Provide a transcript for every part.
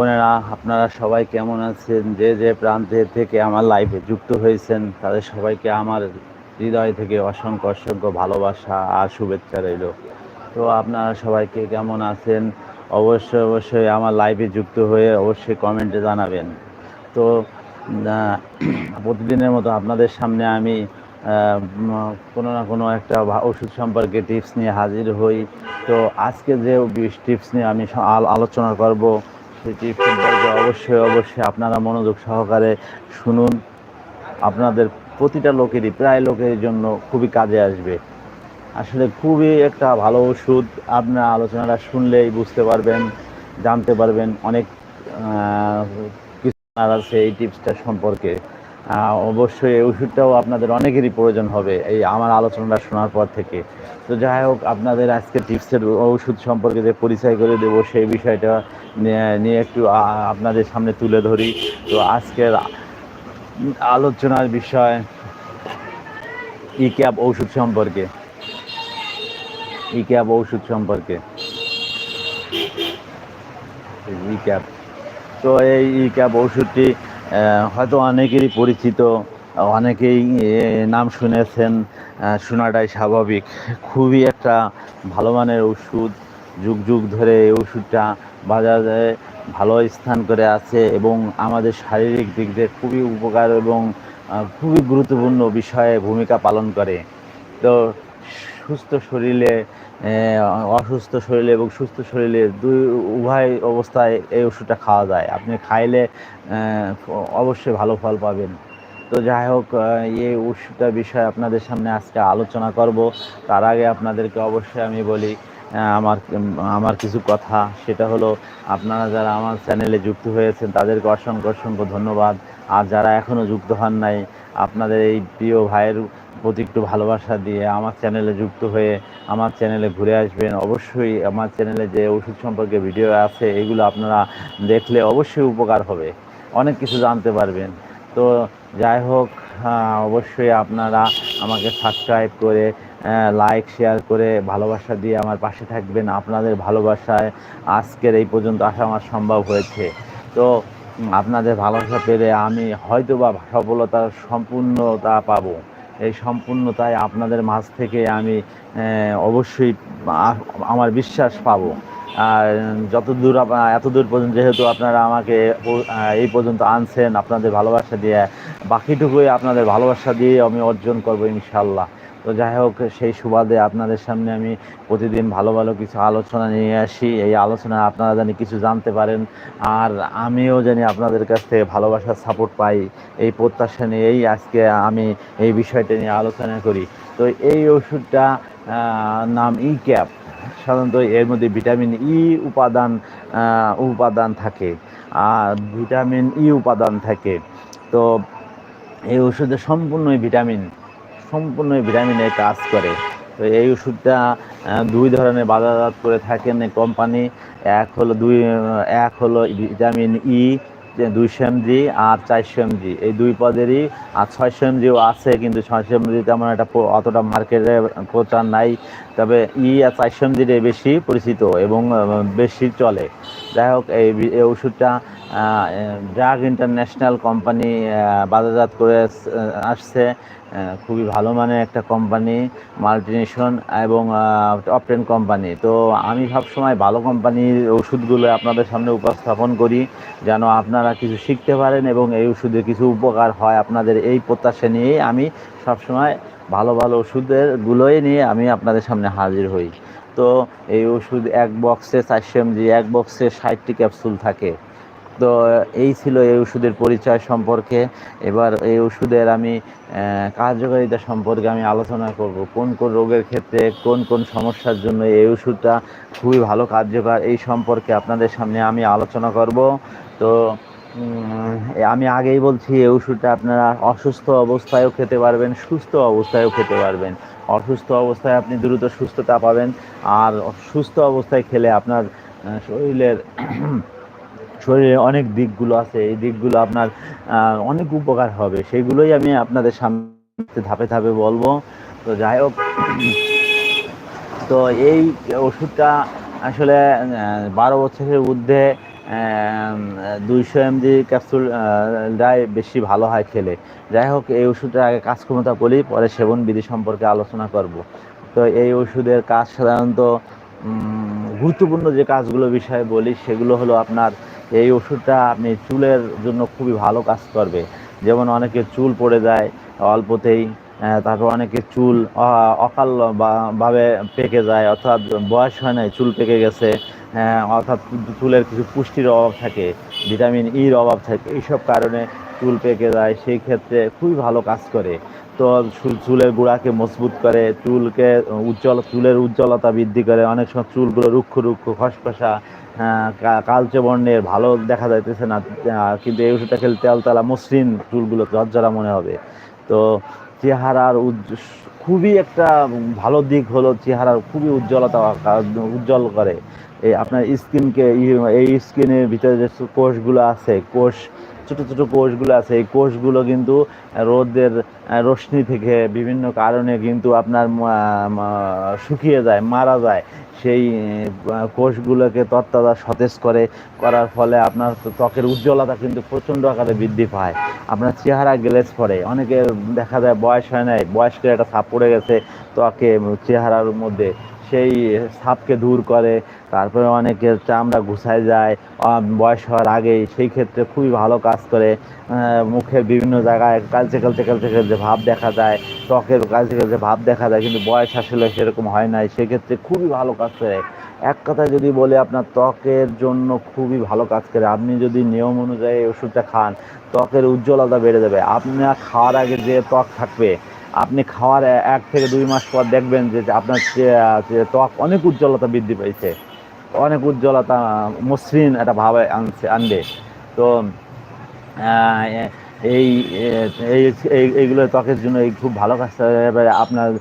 বোনেরা, আপনারা সবাই কেমন আছেন? যে যে প্রান্তের থেকে আমার লাইফে যুক্ত হয়েছেন, তাদের সবাইকে আমার হৃদয় থেকে অসংখ্য অসংখ্য ভালোবাসা আর শুভেচ্ছা রইল। তো আপনারা সবাইকে কেমন আছেন? অবশ্যই অবশ্যই আমার লাইভে যুক্ত হয়ে অবশ্যই কমেন্টে জানাবেন। তো প্রতিদিনের মতো আপনাদের সামনে আমি কোনো না কোনো একটা ওষুধ সম্পর্কে টিপস নিয়ে হাজির হই। তো আজকে যে টিপস নিয়ে আমি আলোচনা করব টিপস সম্পর্কে অবশ্যই অবশ্যই আপনারা মনোযোগ সহকারে শুনুন। আপনাদের প্রতিটা লোকেরই, প্রায় লোকের জন্য খুবই কাজে আসবে। আসলে খুবই একটা ভালো ওষুধ। আপনার আলোচনাটা শুনলেই বুঝতে পারবেন, জানতে পারবেন অনেক কিছু আছে এই টিপসটা সম্পর্কে। অবশ্যই এই ওষুধটাও আপনাদের অনেকেরই প্রয়োজন হবে এই আমার আলোচনাটা শোনার পর থেকে। তো যাই হোক, আপনাদের আজকে টিপসের ওষুধ সম্পর্কে যে পরিচয় করে দেবো সেই বিষয়টা নিয়ে- একটু আপনাদের সামনে তুলে ধরি। তো আজকের আলোচনার বিষয় ই ক্যাব ওষুধ সম্পর্কে। ই ক্যাব ওষুধ সম্পর্কে। ই ক্যাব তো এই ই ক্যাব ওষুধটি হয়তো অনেকেরই পরিচিত, অনেকেই নাম শুনেছেন শোনাটাই স্বাভাবিক। খুবই একটা ভালো মানের ওষুধ, যুগ যুগ ধরে এই ওষুধটা বাজারে ভালো স্থান করে আছে এবং আমাদের শারীরিক দিক দিয়ে খুবই উপকার এবং খুবই গুরুত্বপূর্ণ বিষয়ে ভূমিকা পালন করে। তো সুস্থ শরীরে অসুস্থ শরীরে এবং সুস্থ শরীরে দুই, উভয় অবস্থায় এই ওষুধটা খাওয়া যায়। আপনি খাইলে অবশ্যই ভালো ফল পাবেন। তো যাই হোক এই ওষুধটা বিষয়ে আপনাদের সামনে আজকে আলোচনা করব। তার আগে আপনাদেরকে অবশ্যই আমি বলি আমার আমার কিছু কথা। সেটা হলো, আপনারা যারা আমার চ্যানেলে যুক্ত হয়েছেন, তাদেরকে অসংখ্য অসংখ্য ধন্যবাদ। আর যারা এখনও যুক্ত হন নাই, আপনাদের এই প্রিয় ভাইয়ের প্রতি একটু ভালোবাসা দিয়ে আমার চ্যানেলে যুক্ত হয়ে আমার চ্যানেলে ঘুরে আসবেন। অবশ্যই আমার চ্যানেলে যে ওষুধ সম্পর্কে ভিডিও আছে, এগুলো আপনারা দেখলে অবশ্যই উপকার হবে। অনেক কিছু জানতে পারবেন। তো যাই হোক অবশ্যই আপনারা আমাকে সাবস্ক্রাইব করে লাইক শেয়ার করে ভালোবাসা দিয়ে আমার পাশে থাকবেন। আপনাদের ভালোবাসায় আজকের এই পর্যন্ত আসা আমার সম্ভব হয়েছে। তো আপনাদের ভালোবাসা পেলে আমি হয়তো বা সফলতার সম্পূর্ণতা পাবো। এই সম্পূর্ণতায় আপনাদের মাঝ থেকে আমি অবশ্যই আমার বিশ্বাস পাবো। আর যত দূর এত দূর পর্যন্ত যেহেতু আপনারা আমাকে এই পর্যন্ত আনছেন আপনাদের ভালোবাসা দিয়ে, বাকিটুকুই আপনাদের ভালোবাসা দিয়ে আমি অর্জন করব ইনশাল্লাহ তো যাই হোক, সেই সুবাদে আপনাদের সামনে আমি প্রতিদিন ভালো ভালো কিছু আলোচনা নিয়ে আসি। এই আলোচনা আপনারা জানি কিছু জানতে পারেন। আর আমিও জানি আপনাদের কাছ থেকে ভালোবাসার সাপোর্ট পাই। এই প্রত্যাশা নিয়েই আজকে আমি এই বিষয়টা নিয়ে আলোচনা করি। তো এই ওষুধটা নাম ই ক্যাপ সাধারণত এর মধ্যে ভিটামিন ই উপাদান উপাদান থাকে। আর ভিটামিন ই উপাদান থাকে। তো এই ওষুধে সম্পূর্ণই ভিটামিন। সম্পূর্ণই ভিটামিনে কাজ করে। তো এই ওষুধটা দুই ধরনের বাজারজাত করে থাকেন কোম্পানি। এক হলো দুই, এক হলো ভিটামিন ই দুইশো এমজি আর চারশো এমজি। এই দুই পদেরই, আর ছয়শো এমজিও আছে, কিন্তু ছয়শো এমজি তেমন একটা অতটা মার্কেটে প্রচার নাই। তবে ই আর চারশো এমজির বেশি পরিচিত এবং বেশি চলে। যাই হোক এই ওষুধটা ড্রাগ ইন্টারন্যাশনাল কোম্পানি বাজারজাত করে আসছে। খুবই ভালো মানের একটা কোম্পানি মাল্টিনেশন এবং টপটেন কোম্পানি তো আমি সবসময় ভালো কোম্পানির ওষুধগুলো আপনাদের সামনে উপস্থাপন করি, যেন আপনারা কিছু শিখতে পারেন এবং এই ওষুধে কিছু উপকার হয় আপনাদের এই প্রত্যাশা নিয়েই আমি সবসময় ভালো ভালো ওষুধের গুলোই নিয়ে আমি আপনাদের সামনে হাজির হই। তো এই ওষুধ এক বক্সে চারশো এমজি এক বক্সে ষাটটি ক্যাপসুল থাকে। তো এই ছিল এই ওষুধের পরিচয় সম্পর্কে। এবার এই ওষুধের আমি কার্যকারিতা সম্পর্কে আমি আলোচনা করব। কোন কোন রোগের ক্ষেত্রে, কোন কোন সমস্যার জন্য এই ওষুধটা খুবই ভালো কার্যকর, এই সম্পর্কে আপনাদের সামনে আমি আলোচনা করব। তো আমি আগেই বলছি, এই ওষুধটা আপনারা অসুস্থ অবস্থায়ও খেতে পারবেন, সুস্থ অবস্থায়ও খেতে পারবেন। অসুস্থ অবস্থায় আপনি দ্রুত সুস্থতা পাবেন। আর সুস্থ অবস্থায় খেলে আপনার শরীরের শরীরে অনেক দিকগুলো আছে, এই দিকগুলো আপনার অনেক উপকার হবে। সেইগুলোই আমি আপনাদের সামনে ধাপে ধাপে বলব। তো যাই হোক, তো এই ওষুধটা আসলে বারো বছরের ঊর্ধ্বে দুইশো এমজি ক্যাপসুল ডাই বেশি ভালো হয় খেলে। যাই হোক, এই ওষুধটা আগে কাজ ক্ষমতা বলি, পরে সেবন বিধি সম্পর্কে আলোচনা করব। তো এই ওষুধের কাজ সাধারণত গুরুত্বপূর্ণ যে কাজগুলো বিষয়ে বলি, সেগুলো হলো আপনার এই ওষুধটা আপনি চুলের জন্য খুবই ভালো কাজ করবে। যেমন অনেকে চুল পড়ে যায় অল্পতেই তারপর অনেকে চুল অকাল ভাবে পেকে যায় অর্থাৎ বয়স হয় নাই, চুল পেকে গেছে অর্থাৎ চুলের কিছু পুষ্টির অভাব থাকে, ভিটামিন ইর অভাব থাকে, এইসব কারণে চুল পেকে যায়, সেই ক্ষেত্রে খুবই ভালো কাজ করে। তো চুলের গোড়াকে মজবুত করে, চুলকে উজ্জ্বল, চুলের উজ্জ্বলতা বৃদ্ধি করে। অনেক সময় চুলগুলো রুক্ষ রুক্ষ, খসখসা কালচে বর্ণের ভালো দেখা যাইতেছে না কিন্তু এই ওষুধটা খেলে তেলতলা মসৃণ চুলগুলো ঝরঝরা মনে হবে। তো চেহারার খুবই একটা ভালো দিক হলো চেহারার খুবই উজ্জ্বলতা উজ্জ্বল করে। এই আপনার স্কিনকে, এই স্কিনের ভিতরে যে কোষগুলো আছে, কোষ ছোট ছোট কোষগুলো আছে। এই কোষগুলো কিন্তু রোদের রশ্মি থেকে বিভিন্ন কারণে কিন্তু আপনার শুকিয়ে যায়, মারা যায়। সেই কোষগুলোকে তত্ত্বাদা সতেজ করে, করার ফলে আপনার ত্বকের উজ্জ্বলতা কিন্তু প্রচণ্ড আকারে বৃদ্ধি পায়। আপনার চেহারা গ্লেজ পড়ে। অনেকের দেখা যায় বয়স হয় নাই, বয়স্কের একটা ছাপ পড়ে গেছে ত্বকে, চেহারার মধ্যে। সেই সাপকে দূর করে, তারপরে অনেকের চামড়া ঘুষায় যায় বয়স হওয়ার আগেই, সেই ক্ষেত্রে খুবই ভালো কাজ করে। মুখের বিভিন্ন জায়গায় কালচে কালচে কালচে কালচে ভাব দেখা যায়, ত্বকের কালচে কালচে ভাব দেখা যায়, কিন্তু বয়স আসলে সেরকম হয় নাই। সেক্ষেত্রে খুবই ভালো কাজ করে। এক কথায় যদি বলে, আপনার ত্বকের জন্য খুবই ভালো কাজ করে। আপনি যদি নিয়ম অনুযায়ী ওষুধটা খান, ত্বকের উজ্জ্বলতা বেড়ে যাবে। আপনার খাওয়ার আগে যে ত্বক থাকবে আপনি খাওয়ার এক থেকে দুই মাস পর দেখবেন যে আপনার ত্বক অনেক উজ্জ্বলতা বৃদ্ধি পেয়েছে অনেক উজ্জ্বলতা মসৃণ একটা ভাবে আনছে, আনবে। তো এই এই, এই- এইগুলো ত্বকের জন্য এই খুব ভালো কাজ আপনার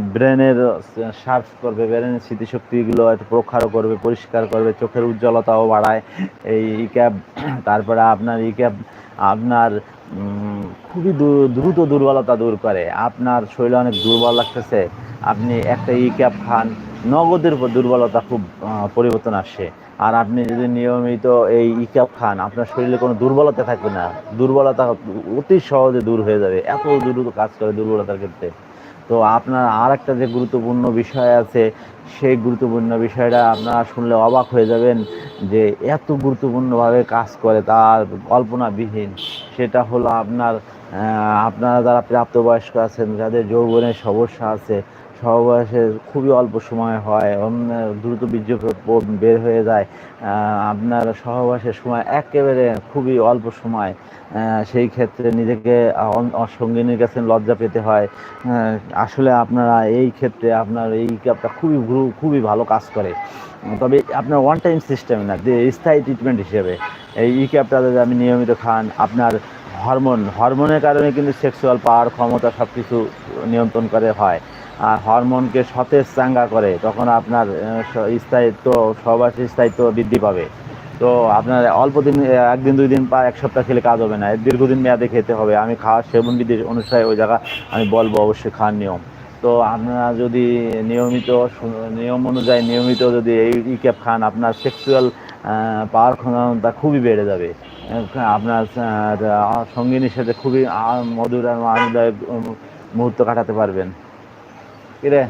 ব্রেনের শার্প করবে, ব্রেনের স্মৃতিশক্তিগুলো একটু প্রক্ষারও করবে, পরিষ্কার করবে, চোখের উজ্জ্বলতাও বাড়ায়। এই ই ক্যাব, তারপরে আপনার ই ক্যাব, আপনার খুবই দ্রুত দুর্বলতা দূর করে। আপনার শরীরে অনেক দুর্বল লাগতেছে। আপনি একটা ই ক্যাপ খান, নগদের উপর দুর্বলতা খুব পরিবর্তন আসে। আর আপনি যদি নিয়মিত এই ই ক্যাপ খান, আপনার শরীরে কোনো দুর্বলতা থাকবে না। দুর্বলতা অতি সহজে দূর হয়ে যাবে। এত দ্রুত কাজ করে দুর্বলতার ক্ষেত্রে। তো আপনার আর একটা যে গুরুত্বপূর্ণ বিষয় আছে, সেই গুরুত্বপূর্ণ বিষয়টা আপনারা শুনলে অবাক হয়ে যাবেন যে এত গুরুত্বপূর্ণভাবে কাজ করে তার কল্পনাবিহীন। সেটা হলো আপনার আপনারা যারা প্রাপ্তবয়স্ক আছেন, যাদের যৌবনের সমস্যা আছে সহবয়সে খুবই অল্প সময় হয় দ্রুত বীর্য বের হয়ে যায় আপনার সহবাসের সময় একেবারে খুবই অল্প সময় সেই ক্ষেত্রে নিজেকে সঙ্গিনীর কাছে লজ্জা পেতে হয় আসলে আপনারা এই ক্ষেত্রে আপনার এই ক্যাবটা খুবই খুবই ভালো কাজ করে। তবে আপনার ওয়ান টাইম সিস্টেম না স্থায়ী ট্রিটমেন্ট হিসেবে, এই ই ক্যাবটা যদি আপনি নিয়মিত খান, আপনার হরমোন হরমোনের কারণে কিন্তু সেক্সুয়াল পাওয়ার ক্ষমতা সব কিছু নিয়ন্ত্রণ করে হয়। আর হরমোনকে সতেজ চাঙ্গা করে, তখন আপনার স্থায়িত্ব সহবাসী স্থায়িত্ব বৃদ্ধি পাবে। তো আপনার অল্প দিন, একদিন, দুই দিন বা এক সপ্তাহ খেলে কাজ হবে না। দীর্ঘদিন মেয়াদে খেতে হবে। আমি খাওয়ার সেবন বিধি অনুসারে ওই জায়গা আমি বলব অবশ্যই খাওয়ার নিয়ম। তো আপনারা যদি নিয়মিত নিয়ম অনুযায়ী নিয়মিত যদি এই ক্যাপ খান, আপনার সেক্সুয়াল পাওয়ার ক্ষমতা খুবই বেড়ে যাবে। আপনার সঙ্গিনীর সাথে খুবই মধুর আর আনন্দদায়ক মুহূর্ত কাটাতে পারবেন। কিরে?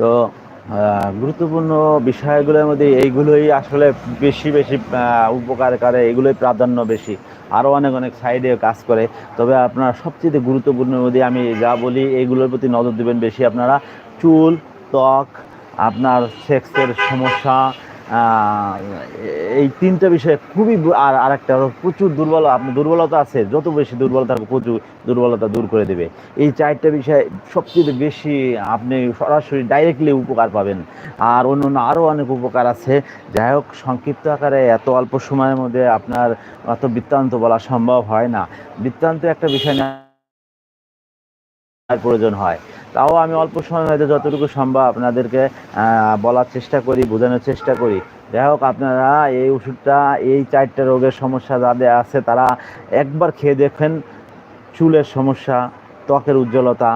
তো গুরুত্বপূর্ণ বিষয়গুলোর মধ্যে এইগুলোই আসলে বেশি বেশি উপকার করে, এগুলোই প্রাধান্য বেশি। আরও অনেক অনেক সাইডে কাজ করে। তবে আপনার সবচেয়ে গুরুত্বপূর্ণ মধ্যে আমি যা বলি এইগুলোর প্রতি নজর দেবেন বেশি আপনারা। চুল ত্বক, আপনার সেক্সের সমস্যা এই তিনটা বিষয়ে খুবই আর আরেকটা প্রচুর দুর্বল আপনার দুর্বলতা আছে, যত বেশি দুর্বলতা প্রচুর দুর্বলতা দূর করে দেবে। এই চারটা বিষয়ে সবচেয়ে বেশি আপনি সরাসরি ডাইরেক্টলি উপকার পাবেন। আর অন্য অন্য আরও অনেক উপকার আছে। যাই হোক, সংক্ষিপ্ত আকারে এত অল্প সময়ের মধ্যে আপনার অত বৃত্তান্ত বলা সম্ভব হয় না। বৃত্তান্ত একটা বিষয় না প্রয়োজন হয়। তাও আমি অল্প সময়ের মধ্যে যতটুকু সম্ভব আপনাদেরকে বলার চেষ্টা করি, বোঝানোর চেষ্টা করি। যাই হোক, আপনারা এই ওষুধটা, এই চারটে রোগের সমস্যা যাদের আছে, তারা একবার খেয়ে দেখেন। চুলের সমস্যা, ত্বকের উজ্জ্বলতা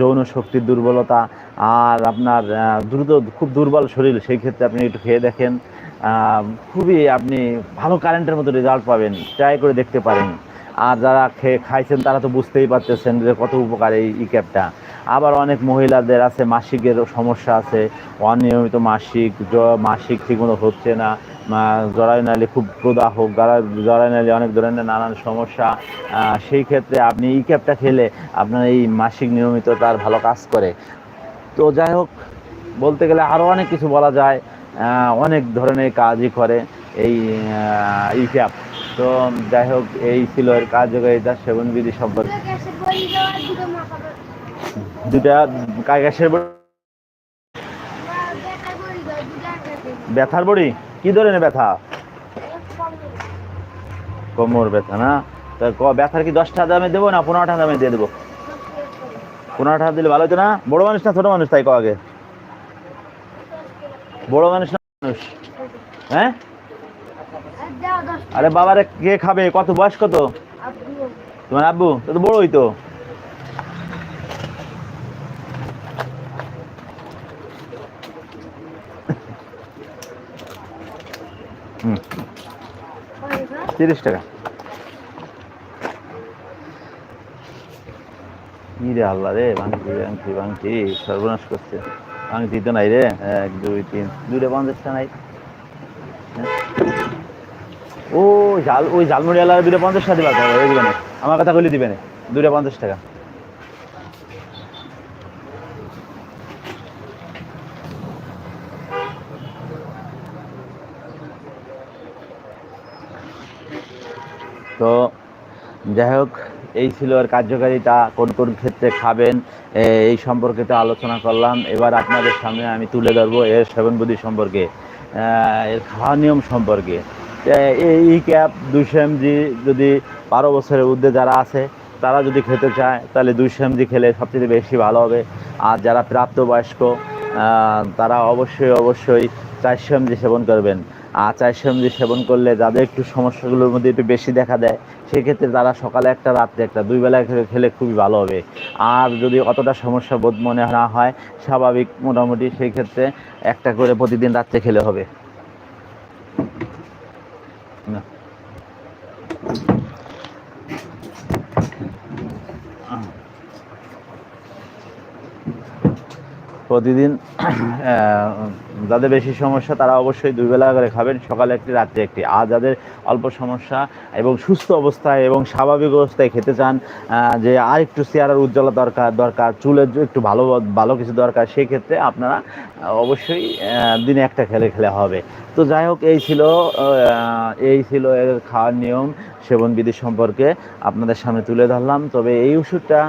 যৌন শক্তির দুর্বলতা, আর আপনার দ্রুত, খুব দুর্বল শরীর, সেই ক্ষেত্রে আপনি একটু খেয়ে দেখেন। খুবই আপনি ভালো কারেন্টের মতো রেজাল্ট পাবেন। ট্রাই করে দেখতে পারেন। আর যারা খেয়ে খাইছেন তারা তো বুঝতেই পারতেছেন যে কত উপকার এই ই ক্যাবটা আবার অনেক মহিলাদের আছে, মাসিকের সমস্যা আছে, অনিয়মিত মাসিক মাসিক ঠিকমতো হচ্ছে না জড়াই নালে খুব প্রদাহ জড়াই নালে অনেক ধরনের নানান সমস্যা সেই ক্ষেত্রে আপনি ই ক্যাবটা খেলে আপনার এই মাসিক নিয়মিত তার ভালো কাজ করে। তো যাই হোক, বলতে গেলে আরও অনেক কিছু বলা যায় অনেক ধরনের কাজই করে এই ই ক্যাব তো যাই হোক, এই ছিল এর কার্যকারিতা, সেবনবিধি সম্পর্কে। দুটো আটাতে ব্যথার বড়ি? কি ধরনের ব্যথা? কোমর ব্যথা না? তা ক- ব্যথার কি দশ টাকা দামে দেবো না পনেরো টাকা দামে দিয়ে দেবো? পনেরো টাকা দিলে ভালো হতো না? বড় মানুষ না ছোট মানুষ তাই ক আগে? বড় মানুষ না মানুষ। হ্যাঁ? আরে বাবারে, কে খাবে? কত বয়স কত? তোমার আব্বু, তো তো বড়ই তো। তিরিশ টাকা। কি আল্লাহ রে, ভাঙতি ভাঙতি ভাঙতি, সর্বনাশ করছে। ভাঙতি তো নাই রে। এক, দুই, তিন, দুইটা পঞ্চাশটা নাই। ও জাল, ওই জালমুড়ি আলাদা দুইটা পঞ্চাশ টাকা দিবা ওই দিবেন আমার কথা কইলে দিবেন দুইটা পঞ্চাশ টাকা। তো যাই হোক, এই ছিল আর কার্যকারিতা, কোন কোন ক্ষেত্রে খাবেন এই সম্পর্কে তো আলোচনা করলাম। এবার আপনাদের সামনে আমি তুলে ধরবো এর সেবনবিধি সম্পর্কে এর খাওয়া নিয়ম সম্পর্কে। এই ক্যাপ দুইশো এমজি যদি বারো বছরের ঊর্ধ্বে যারা আছে, তারা যদি খেতে চায়, তাহলে দুইশো এমজি খেলে সবচেয়ে বেশি ভালো হবে। আর যারা প্রাপ্তবয়স্ক তারা অবশ্যই অবশ্যই চারশো এমজি সেবন করবেন। আর চারশো এমজি সেবন করলে যাদের একটু সমস্যাগুলোর মধ্যে একটু বেশি দেখা দেয়, সেক্ষেত্রে তারা সকালে একটা, রাত্রে একটা, দুই বেলা খেলে খুবই ভালো হবে। আর যদি অতটা সমস্যা বোধ মনে না হয়, স্বাভাবিক মোটামুটি সেই ক্ষেত্রে একটা করে প্রতিদিন রাত্রে খেলে হবে। প্রতিদিন যাদের বেশি সমস্যা তারা অবশ্যই দুই বেলা করে খাবেন। সকালে একটি, রাত্রে একটি। আর যাদের অল্প সমস্যা এবং সুস্থ অবস্থায় এবং স্বাভাবিক অবস্থায় খেতে চান যে আর একটু চেয়ারের উজ্জ্বলা দরকার দরকার চুলের একটু ভালো ভালো কিছু দরকার সেই ক্ষেত্রে আপনারা অবশ্যই দিনে একটা খেলে খেলে হবে। তো যাই হোক, এই ছিল এই ছিল এর খাওয়ার নিয়ম সেবনবিধি সম্পর্কে আপনাদের সামনে তুলে ধরলাম। তবে এই ওষুধটা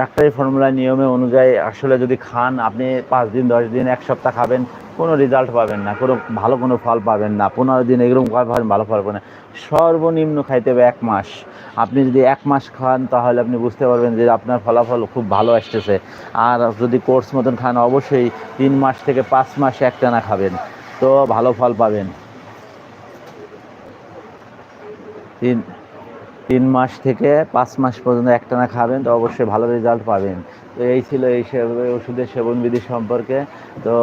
ডাক্তারি ফর্মুলা নিয়মে অনুযায়ী আসলে যদি খান, আপনি পাঁচ দিন, দশ দিন, এক সপ্তাহ খাবেন, কোনো রেজাল্ট পাবেন না, কোনো ভালো কোনো ফল পাবেন না, পনেরো দিন এরকম পাবেন, ভালো ফল পাবেন সর্বনিম্ন খাইতে হবে এক মাস। আপনি যদি এক মাস খান, তাহলে আপনি বুঝতে পারবেন যে আপনার ফলাফল খুব ভালো আসতেছে। আর যদি কোর্স মতন খান, অবশ্যই তিন মাস থেকে পাঁচ মাস একটানা খাবেন, তো ভালো ফল পাবেন। তিন তিন মাস থেকে পাঁচ মাস পর্যন্ত একটানা খাবেন তো অবশ্যই ভালো রেজাল্ট পাবেন। তো এই ছিল এই ওষুধের সেবনবিধি সম্পর্কে। তো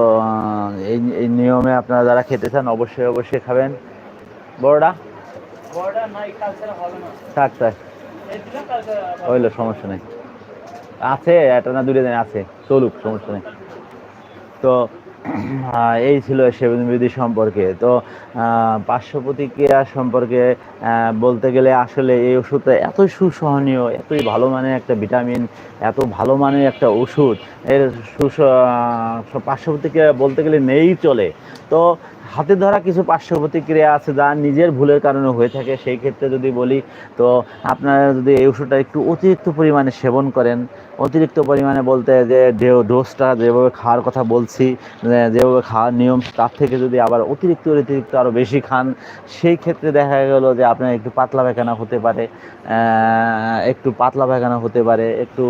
এই এই নিয়মে আপনারা যারা খেতে চান অবশ্যই অবশ্যই খাবেন। বড়টা থাক থাক। হইল সমস্যা নেই। আছে একটা না দুটো দিন আছে। চলুক সমস্যা নেই। তো এই ছিল সেবনবিধি সম্পর্কে। তো পার্শ্ব প্রতিক্রিয়া সম্পর্কে বলতে গেলে আসলে এই ওষুধটা এতই সুসহনীয়, এতই ভালো মানের একটা ভিটামিন, এত ভালো মানের একটা ওষুধ। এর সুস পার্শ্ব প্রতিক্রিয়া বলতে গেলে নেই চলে। তো হাতে ধরা কিছু পার্শ্ব প্রতিক্রিয়া আছে যা নিজের ভুলের কারণে হয়ে থাকে, সেই ক্ষেত্রে যদি বলি, তো আপনারা যদি এই ওষুধটা একটু অতিরিক্ত পরিমাণে সেবন করেন, অতিরিক্ত পরিমাণে বলতে যে যে ডোজটা যেভাবে খাওয়ার কথা বলছি যেভাবে খাওয়ার নিয়ম, তার থেকে যদি আবার অতিরিক্ত অতিরিক্ত আরও বেশি খান, সেই ক্ষেত্রে দেখা গেল যে আপনার একটু পাতলা পায়খানা হতে পারে একটু পাতলা পায়খানা হতে পারে, একটু